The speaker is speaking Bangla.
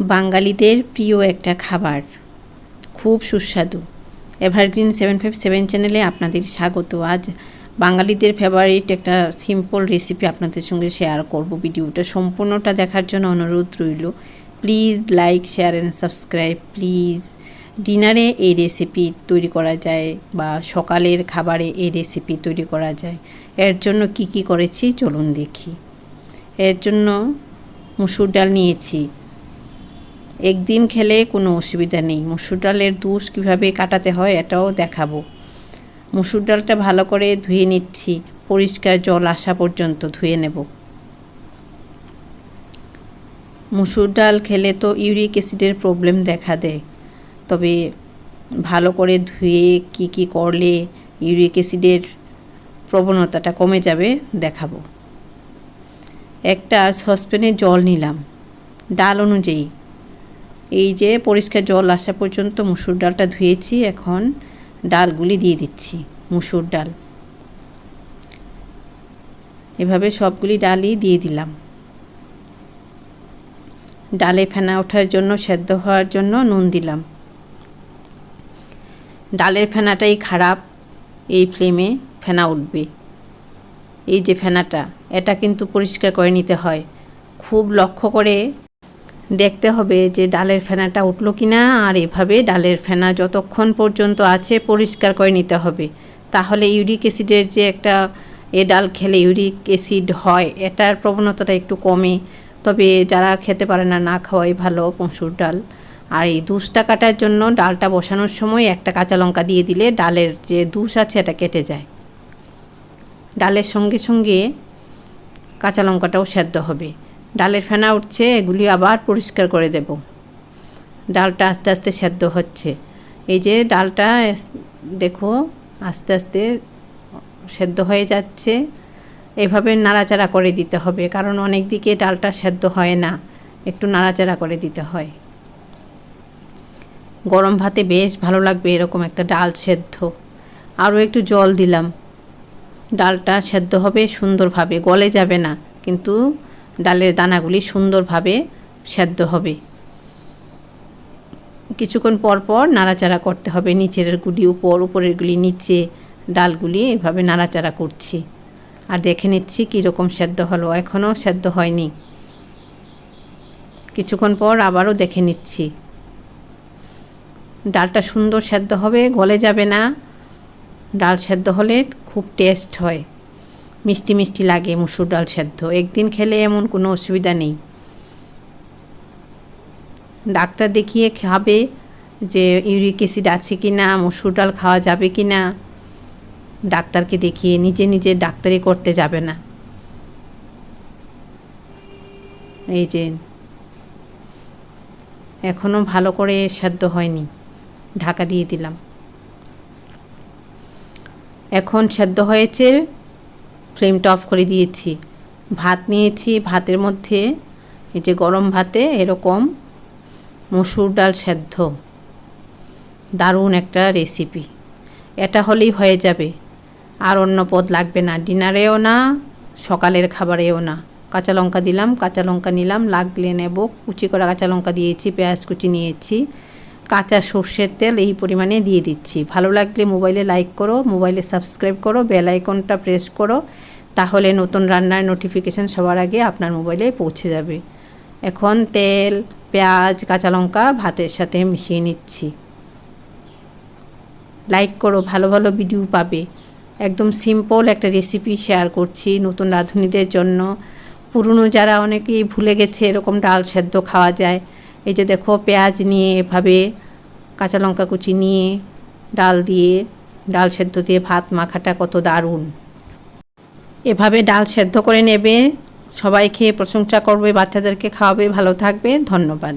বাঙালিদের প্রিয় একটা খাবার। খুব সুস্বাদু। এভারগ্রিন সেভেন ফাইভ সেভেন চ্যানেলে আপনাদের স্বাগত। আজ বাঙালিদের ফেভারিট একটা সিম্পল রেসিপি আপনাদের সঙ্গে শেয়ার করব। ভিডিওটা সম্পূর্ণটা দেখার জন্য অনুরোধ রইল। Please like share and subscribe please ডিনারে এই রেসিপি তৈরি করা যায় বা সকালের খাবারে এই রেসিপি তৈরি করা যায়। এর জন্য কি কি করেছি চলুন দেখি। এর জন্য মুসুর ডাল নিয়েছি। একদিন খেলে কোনো অসুবিধা নেই। মুসুর ডালের দুষ কীভাবে কাটাতে হয় এটাও দেখাবো। মুসুর ডালটা ভালো করে ধুয়ে নিচ্ছি। পরিষ্কার জল আসা পর্যন্ত ধুয়ে নেব। মুসুর ডাল খেলে তো ইউরিক অ্যাসিডের প্রবলেম দেখা দেয়। তবে ভালো করে ধুয়ে কি কি করলে ইউরিক অ্যাসিডের প্রবণতাটা কমে যাবে দেখাবো। একটা সসপ্যানে জল নিলাম। ডাল অনুযায়ী এই যে পরিষ্কার জল আসা পর্যন্ত মুসুর ডালটা ধুয়েছি, এখন ডালগুলি দিয়ে দিচ্ছি, মুসুর ডাল। এভাবে সবগুলি ডালই দিয়ে দিলাম। ডালে ফেনা ওঠার জন্য, সেদ্ধ হওয়ার জন্য নুন দিলাম। ডালের ফেনাটাই খারাপ, এই ফ্লেমে ফেনা উঠবে। এই যে ফেনাটা, এটা কিন্তু পরিষ্কার করে নিতে হয়। খুব লক্ষ্য করে দেখতে হবে যে ডালের ফেনাটা উঠল কি না আর এভাবে ডালের ফেনা যতক্ষণ পর্যন্ত আছে পরিষ্কার করে নিতে হবে। তাহলে ইউরিক অ্যাসিডের যে একটা, এ ডাল খেলে ইউরিক অ্যাসিড হয়, এটার প্রবণতাটা একটু কমে। তবে যারা খেতে পারে না না খাওয়াই ভালো মসুর ডাল। আর এই দুষটা কাটার জন্য ডালটা বসানোর সময় একটা কাঁচা লঙ্কা দিয়ে দিলে ডালের যে দুষ আছে, এটা কেটে যায়। ডালের সঙ্গে সঙ্গে কাঁচা লঙ্কাটাও সেদ্ধ হবে। ডালের ফেনা উঠছে, এগুলি আবার পরিষ্কার করে দেব। ডালটা আস্তে আস্তে সেদ্ধ হচ্ছে। এই যে ডালটা দেখো, আস্তে আস্তে সেদ্ধ হয়ে যাচ্ছে। এভাবে নাড়াচাড়া করে দিতে হবে, কারণ অনেক দিকে ডালটা সেদ্ধ হয় না। একটু নাড়াচাড়া করে দিতে হয়। গরম ভাতে বেশ ভালো লাগবে এরকম একটা ডাল সেদ্ধ। আরও একটু জল দিলাম। ডালটা সেদ্ধ হবে সুন্দরভাবে, গলে যাবে না, কিন্তু ডালের দানাগুলি সুন্দরভাবে সেদ্ধ হবে। কিছুক্ষণ পর পর নাড়াচাড়া করতে হবে। নিচের গুলি উপর, উপরের গুলি নিচে ডালগুলি এভাবে নাড়াচাড়া করছি। আর দেখে নিচ্ছি কীরকম সেদ্ধ হলো। এখনও সেদ্ধ হয়নি। কিছুক্ষণ পর আবারও দেখে নিচ্ছি। ডালটা সুন্দর সেদ্ধ হবে, গলে যাবে না। ডাল সেদ্ধ হলে খুব টেস্ট হয়। মিষ্টি মিষ্টি লাগে, মুসুর ডাল সেদ্ধ। একদিন খেলে এমন কোনো অসুবিধা নেই। ডাক্তার দেখিয়ে খাবে যে ইউরিক অ্যাসিড আছে কি না মুসুর ডাল খাওয়া যাবে কি না ডাক্তারকে দেখিয়ে নিজে নিজে ডাক্তারি করতে যাবে না। এই যে এখনও ভালো করে সেদ্ধ হয়নি, ঢাকা দিয়ে দিলাম। এখন সেদ্ধ হয়েছে ফ্লেমটা অফ করে দিয়েছি। ভাত নিয়েছি, ভাতের মধ্যে এই যে গরম ভাতে এরকম মসুর ডাল সেদ্ধ। দারুণ একটা রেসিপি এটা হলেই হয়ে যাবে। আর অন্য পদ লাগবে না। ডিনারেও না, সকালের খাবারেও না। কাঁচা লঙ্কা দিলাম, কাঁচা লঙ্কা নিলাম, লাগলে নেব। কুচি করা কাঁচা লঙ্কা দিয়েছি, পেঁয়াজ কুচি নিয়েছি। কাঁচা সর্ষের তেল এই পরিমাণে দিয়ে দিচ্ছি। ভালো লাগলে মোবাইলে লাইক করো, মোবাইলে সাবস্ক্রাইব করো, বেল আইকনটা প্রেস করো, তাহলে নতুন রান্নার নোটিফিকেশান সবার আগে আপনার মোবাইলে পৌঁছে যাবে। এখন তেল, পেঁয়াজ, কাঁচা লঙ্কা ভাতের সাথে মিশিয়ে নিচ্ছি। লাইক করো, ভালো ভালো ভিডিও পাবে। একদম সিম্পল একটা রেসিপি শেয়ার করছি নতুন রাঁধুনিদের জন্য। পুরনো যারা অনেকেই ভুলে গেছে এরকম ডাল সেদ্ধ খাওয়া যায় এই যে দেখো পেঁয়াজ নিয়ে এভাবে কাঁচা লঙ্কা কুচি নিয়ে ডাল দিয়ে, ডাল সেদ্ধ দিয়ে ভাত মাখাটা কত দারুণ। এভাবে ডাল সেদ্ধ করে নেবে, সবাই খেয়ে প্রশংসা করবে, বাচ্চাদেরকে খাওয়াবে, ভালো থাকবে, ধন্যবাদ।